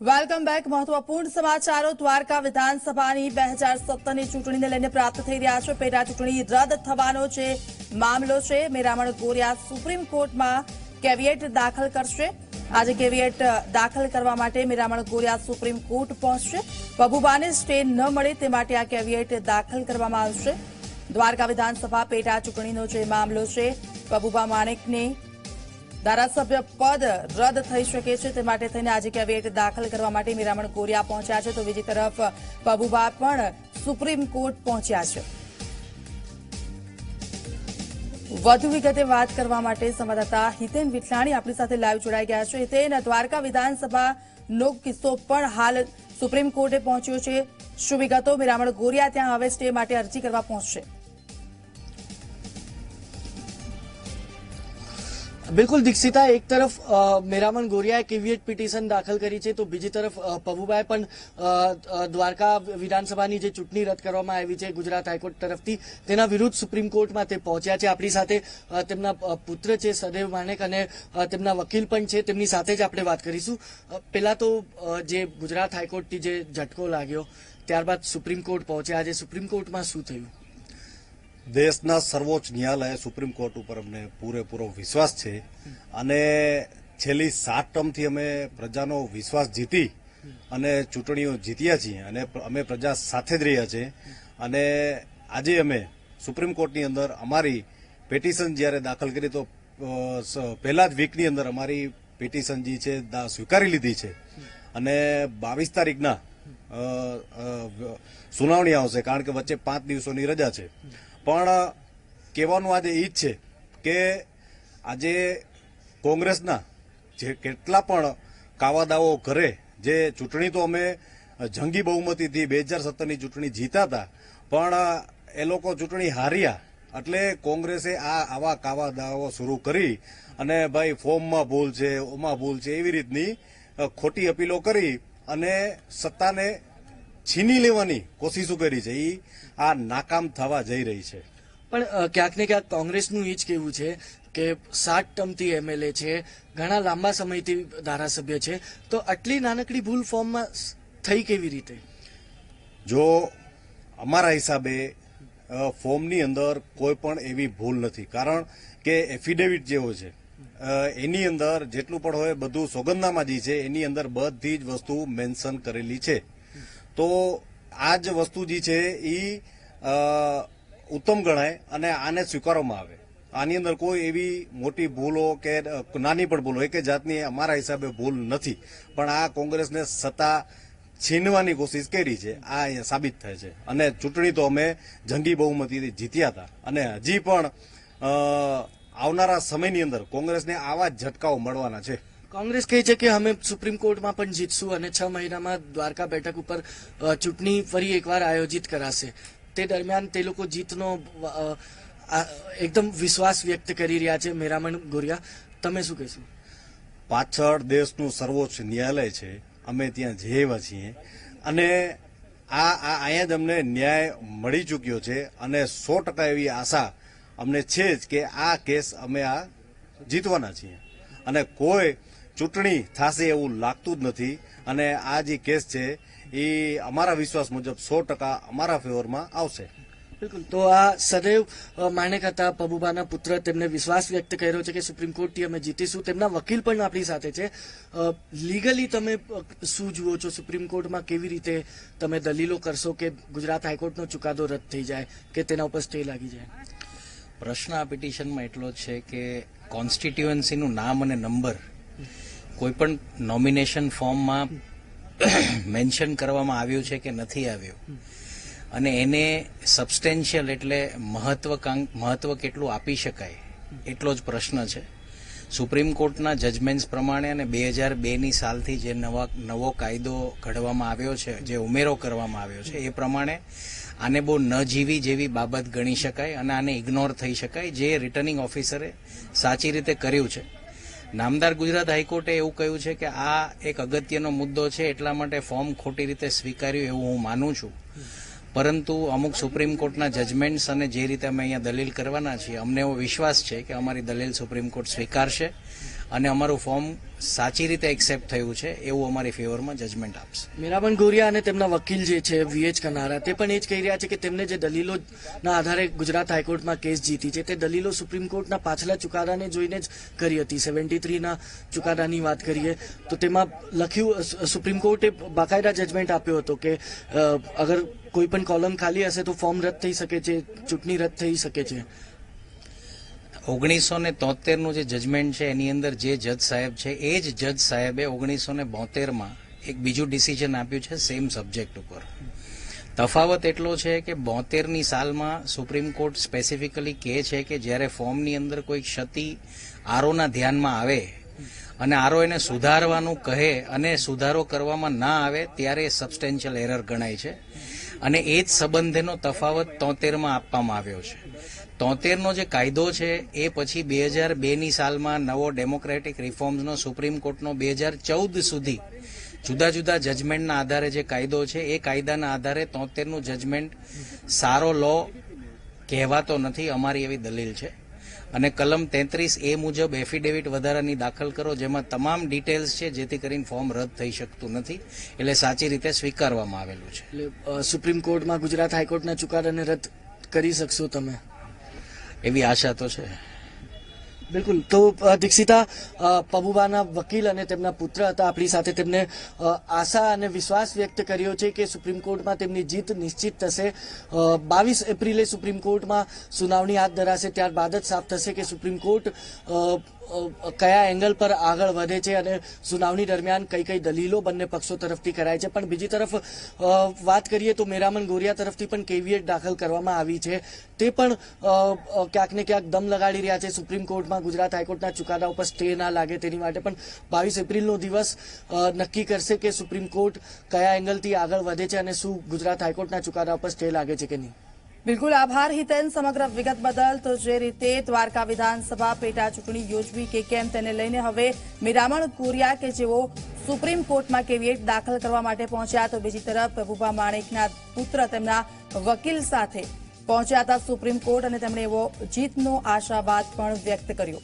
Welcome back. મહત્વપૂર્ણ સમાચારો. દ્વારકા વિધાનસભાની બે હજાર સત્તરની ચૂંટણીને લઈને પ્રાપ્ત થઈ રહ્યા છે. પેટા ચૂંટણી રદ થવાનો જે મામલો છે, મેરામણ ગોરિયા સુપ્રીમ કોર્ટમાં કેવિયેટ દાખલ કરશે. આજે કેવિયેટ દાખલ કરવા માટે મેરામણ ગોરિયા સુપ્રીમ કોર્ટ પહોંચશે. પબુબાને સ્ટે ન મળે તે માટે આ કેવિયેટ દાખલ કરવામાં આવશે. દ્વારકા વિધાનસભા પેટા ચૂંટણીનો જે મામલો છે પબુબા માણેકને ધારાસભ્ય પદ રદ થઈ શકે છે. તે માટે થઈને આજે કેવિયેટ દાખલ કરવા માટે મીરામણ કોરિયા પહોંચ્યા છે. તો બીજી તરફ પબુબા પણ સુપ્રીમ કોર્ટ પહોંચ્યા છે. વધુ વિગતે વાત કરવા માટે સંવાદદાતા હિતેન વિઠલાણી આપણી સાથે લાઈવ જોડાઈ ગયા છે. હિતેન, દ્વારકા વિધાનસભાનો કિસ્સો પણ હાલ સુપ્રીમ કોર્ટે પહોંચ્યો છે. શું વિગતો? મીરામણ ગોરિયા ત્યાં હવે સ્ટે માટે અરજી કરવા પહોંચશે. બિલકુલ, દીક્ષિતા, એક તરફ મેરામણ ગોરિયાએ કેવીએટ પિટિશન દાખલ કરી છે તો બીજી તરફ પબુભાઈ પણ દ્વારકા વિધાનસભાની જે ચૂંટણી રદ કરવામાં આવી છે ગુજરાત હાઈકોર્ટ તરફથી, તેના વિરુદ્ધ સુપ્રીમ કોર્ટમાં તે પહોંચ્યા છે. આપણી સાથે તેમના પુત્ર છે સદૈવ માણેક અને તેમના વકીલ પણ છે. તેમની સાથે જ આપણે વાત કરીશું. પહેલા તો જે ગુજરાત હાઈકોર્ટથી જે ઝટકો લાગ્યો, ત્યારબાદ સુપ્રીમ કોર્ટ પહોંચ્યા. આજે સુપ્રીમ કોર્ટમાં શું થયું? દેશના સર્વોચ્ચ ન્યાયાલય સુપ્રીમ કોર્ટ ઉપર અમને પૂરેપૂરો વિશ્વાસ છે. અને છેલ્લી સાત ટર્મથી અમે પ્રજાનો વિશ્વાસ જીતી અને ચૂંટણીઓ જીત્યા છીએ અને અમે પ્રજા સાથે જ રહ્યા છે અને આજે અમે સુપ્રીમ કોર્ટની અંદર અમારી પેટિશન જ્યારે દાખલ કરી તો પહેલા જ વીકની અંદર અમારી પેટિશન જે છે સ્વીકારી લીધી છે. અને બાવીસ તારીખના સુનાવણી આવશે કારણ કે વચ્ચે પાંચ દિવસોની રજા છે. પણ કહેવાનું આજે એ જ છે કે આજે કોંગ્રેસના જે કેટલા પણ કાવાદાઓ કરે, જે ચૂંટણી તો અમે જંગી બહુમતીથી બે હજાર સત્તરની ચૂંટણી જીતા હતા પણ એ લોકો ચૂંટણી હાર્યા એટલે કોંગ્રેસે આ આવા કાવાદાઓ શરૂ કરી અને ભાઈ ફોર્મમાં ભૂલ છે, ઓમાં ભૂલ છે એવી રીતની ખોટી અપીલો કરી અને સત્તાને છીની લેવાની કોશિશો કરી છે. એ આ નાકામ થવા જઈ રહી છે. પણ ક્યાંક ને ક્યાંક કોંગ્રેસનું એ જ કહેવું છે કે સાત ટર્મથી એમએલએ છે ઘણા લાંબા સમયથી ધારાસભ્ય છે. તો આટલી નાનકડી ભૂલ ફોર્મમાં થઈ કેવી રીતે? જો અમારા હિસાબે ફોર્મની અંદર કોઈ પણ એવી ભૂલ નથી. કારણ કે એફિડેવિટ જેવો છે. એની અંદર જેટલું પણ હોય બધું સોગંદનામા જે છે. એની અંદર બધી જ વસ્તુ મેન્શન કરેલી છે. તો આ જ વસ્તુ જે છે એ ઉત્તમ ગણાય અને આને સ્વીકારવામાં આવે. આની અંદર કોઈ એવી મોટી ભૂલો કે નાની પણ ભૂલો એક જાતની અમારા હિસાબે ભૂલ નથી. પણ આ કોંગ્રેસને સત્તા છીનવાની કોશિશ કરી છે. આ અહીંયા સાબિત થાય છે. અને ચૂંટણી તો અમે જંગી બહુમતીથી જીત્યા હતા. અને હજી પણ આવનારા સમયની અંદર કોંગ્રેસને આવા જ ઝટકાઓ મળવાના છે. કોંગ્રેસ કહે છે કે અમે સુપ્રીમ કોર્ટમાં પણ જીતશું અને છ મહિનામાં દ્વારકા બેઠક ઉપર ચૂંટણી ફરી એકવાર આયોજિત કરાશે. તે દરમિયાન તે લોકો જીતનો એકદમ વિશ્વાસ વ્યક્ત કરી રહ્યા છે મેરામણ ગોરિયા. તમે શું કહેશો? પાછળ દેશનું સર્વોચ્ચ ન્યાયાલય છે. અમે ત્યાં જેવા છીએ. અને આ આ, અહીંયા જ અમને ન્યાય મળી ચૂક્યો છે અને સો ટકા એવી આશા અમને છે જ કે આ કેસ અમે આ જીતવાના છીએ. અને કોઈ ચૂંટણી થશે એવું લાગતું જ નથી. અને આ જે કેસ છે એ અમારા વિશ્વાસ મુજબ સો ટકા અમારા ફેવરમાં આવશે. બિલકુલ. તો આ સદૈવ માણેક હતા પબુબાના પુત્ર તેમને વિશ્વાસ વ્યક્ત કર્યો છે કે સુપ્રીમ કોર્ટથી અમે જીતીશું. તેમના વકીલ પણ આપણી સાથે છે. લીગલી તમે શું જુઓ છો? સુપ્રીમ કોર્ટમાં કેવી રીતે તમે દલીલો કરશો કે ગુજરાત હાઈકોર્ટનો ચુકાદો રદ થઈ જાય કે તેના ઉપર સ્ટે લાગી જાય? પ્રશ્ન આ પિટિશનમાં એટલો છે કે કોન્સ્ટિટ્યુઅન્સીનું નામ અને નંબર કોઈ પણ નોમિનેશન ફોર્મમાં મેન્શન કરવામાં આવ્યું છે કે નથી આવ્યું. અને એને સબસ્ટેન્શિયલ એટલે મહત્વકાંક, મહત્વ કેટલું આપી શકાય, એટલો જ પ્રશ્ન છે. સુપ્રીમ કોર્ટના જજમેન્ટ્સ પ્રમાણે અને બે હજાર બેની સાલથી જે નવા, નવો કાયદો ઘડવામાં આવ્યો છે, જે ઉમેરો કરવામાં આવ્યો છે, એ પ્રમાણે આને બહુ ન જીવી જેવી બાબત ગણી શકાય અને આને ઇગ્નોર થઈ શકાય, જે રિટર્નિંગ ઓફિસરે સાચી રીતે કર્યું છે. નામદાર ગુજરાત હાઈકોર્ટે એવું કહ્યું છે કે આ એક અગત્યનો મુદ્દો છે, એટલા માટે ફોર્મ ખોટી રીતે સ્વીકાર્યું એવું હું માનું છું. પરંતુ અમુક સુપ્રીમ કોર્ટના જજમેન્ટ્સ અને જે રીતે અમે અહીંયા દલીલ કરવાના છીએ, અમને એવો વિશ્વાસ છે કે અમારી દલીલ સુપ્રીમ કોર્ટ સ્વીકારશે. અને અમારું ફોર્મ સાચી રીતે એક્સેપ્ટ થયું છે, એવું અમારી ફેવરમાં જજમેન્ટ આપશે. મીરાબન ગોરિયા અને તેમના વકીલ જે છે વીએચ કનારા તે પણ એ જ કહી રહ્યા છે કે તેમને જે દલીલોના આધારે ગુજરાત હાઈકોર્ટમાં કેસ જીતી છે, તે દલીલો સુપ્રીમ કોર્ટના પાછલા ચુકાદાને જોઈને જ કરી હતી. સેવન્ટી થ્રીના ચુકાદાની વાત કરીએ, તો તેમાં લખ્યું સુપ્રીમ કોર્ટે બાકાયદા જજમેન્ટ આપ્યો હતો કે અગર કોઈ પણ કોલમ ખાલી હશે તો ફોર્મ રદ થઈ શકે છે, ચૂંટણી રદ થઈ શકે છે. ઓગણીસો ને તોતેરનું જે જજમેન્ટ છે, એની અંદર જે જજ સાહેબ છે, એ જ જજ સાહેબે ઓગણીસો ને બોતેરમાં એક બીજું ડિસિઝન આપ્યું છે સેમ સબ્જેક્ટ ઉપર. તફાવત એટલો છે કે બોતેરની સાલમાં સુપ્રીમ કોર્ટ સ્પેસિફિકલી કહે છે કે જ્યારે ફોર્મની અંદર કોઈ ક્ષતિ આરોના ધ્યાનમાં આવે અને આરો એને સુધારવાનું કહે અને સુધારો કરવામાં ના આવે, ત્યારે સબસ્ટેન્શિયલ એરર ગણાય છે. અને એ જ સંબંધેનો તફાવત તોતેરમાં આપવામાં આવ્યો છે. તોતેરનો જે કાયદો છે, એ પછી બે હજાર બેની સાલમાં નવો ડેમોક્રેટિક રિફોર્મ્સનો સુપ્રીમ કોર્ટનો બે હજાર ચૌદ સુધી જુદા જુદા જજમેન્ટના આધારે જે કાયદો છે, એ કાયદાના આધારે તોતેરનું જજમેન્ટ સારો લો કહેવાતો નથી, અમારી એવી દલીલ છે. અને કલમ તેત્રીસ એ મુજબ એફિડેવિટ વધારાની દાખલ કરો જેમાં તમામ ડિટેલ્સ છે જેથી કરીને ફોર્મ રદ થઈ શકતું નથી. એટલે સાચી રીતે સ્વીકારવામાં આવેલું છે. એટલે સુપ્રીમ કોર્ટમાં ગુજરાત હાઈકોર્ટના ચુકાદાને રદ કરી શકશો તમે? એવી આશા તો છે. બિલકુલ. તો દીક્ષિતા પબુબાના વકીલ અને તેમના પુત્ર હતા. આપણી સાથે તેમને આશા અને વિશ્વાસ વ્યક્ત કર્યો છે કે સુપ્રીમ કોર્ટમાં તેમની જીત નિશ્ચિત થશે. બાવીસ એપ્રિલે સુપ્રીમ કોર્ટમાં સુનાવણી હાથ ધરાશે. ત્યારબાદ જ સાફ થશે કે સુપ્રીમ કોર્ટ કયા એંગલ પર આગળ વધે છે અને સુનાવણી દરમિયાન કઈ કઈ દલીલો બંને પક્ષો તરફથી કરાય છે. પણ બીજી તરફ વાત કરીએ તો મેરામન ગોરિયા તરફથી પણ કેવીએટ દાખલ કરવામાં આવી છે. તે પણ ક્યાંક ને ક્યાંક દમ લગાડી રહ્યા છે. સુપ્રીમ કોર્ટમાં ગુજરાત હાઈકોર્ટના ચુકાદા ઉપર સ્ટે ના લાગે તેની માટે પણ બાવીસ એપ્રિલનો દિવસ નક્કી કરશે કે સુપ્રીમ કોર્ટ કયા એંગલથી આગળ વધે છે અને શું ગુજરાત હાઈકોર્ટના ચુકાદા ઉપર સ્ટે લાગે છે કે નહીં. બિલકુલ આભાર, હિતેન. સમગ્ર વિગત બદલ તો જે રીતે દ્વારકા વિધાનસભા પેટા ચૂંટણી યોજવી કે કેમ તેને લઈને હવે મીરામણ કોરિયા કે જેઓ સુપ્રીમ કોર્ટમાં કેવીએટ દાખલ કરવા માટે પહોંચ્યા તો બીજી તરફ પ્રભુભા માણેકના પુત્ર તેમના વકીલ સાથે પહોંચ્યા હતા સુપ્રીમ કોર્ટ અને તેમણે એવો જીતનો આશાવાદ પણ વ્યક્ત કર્યો.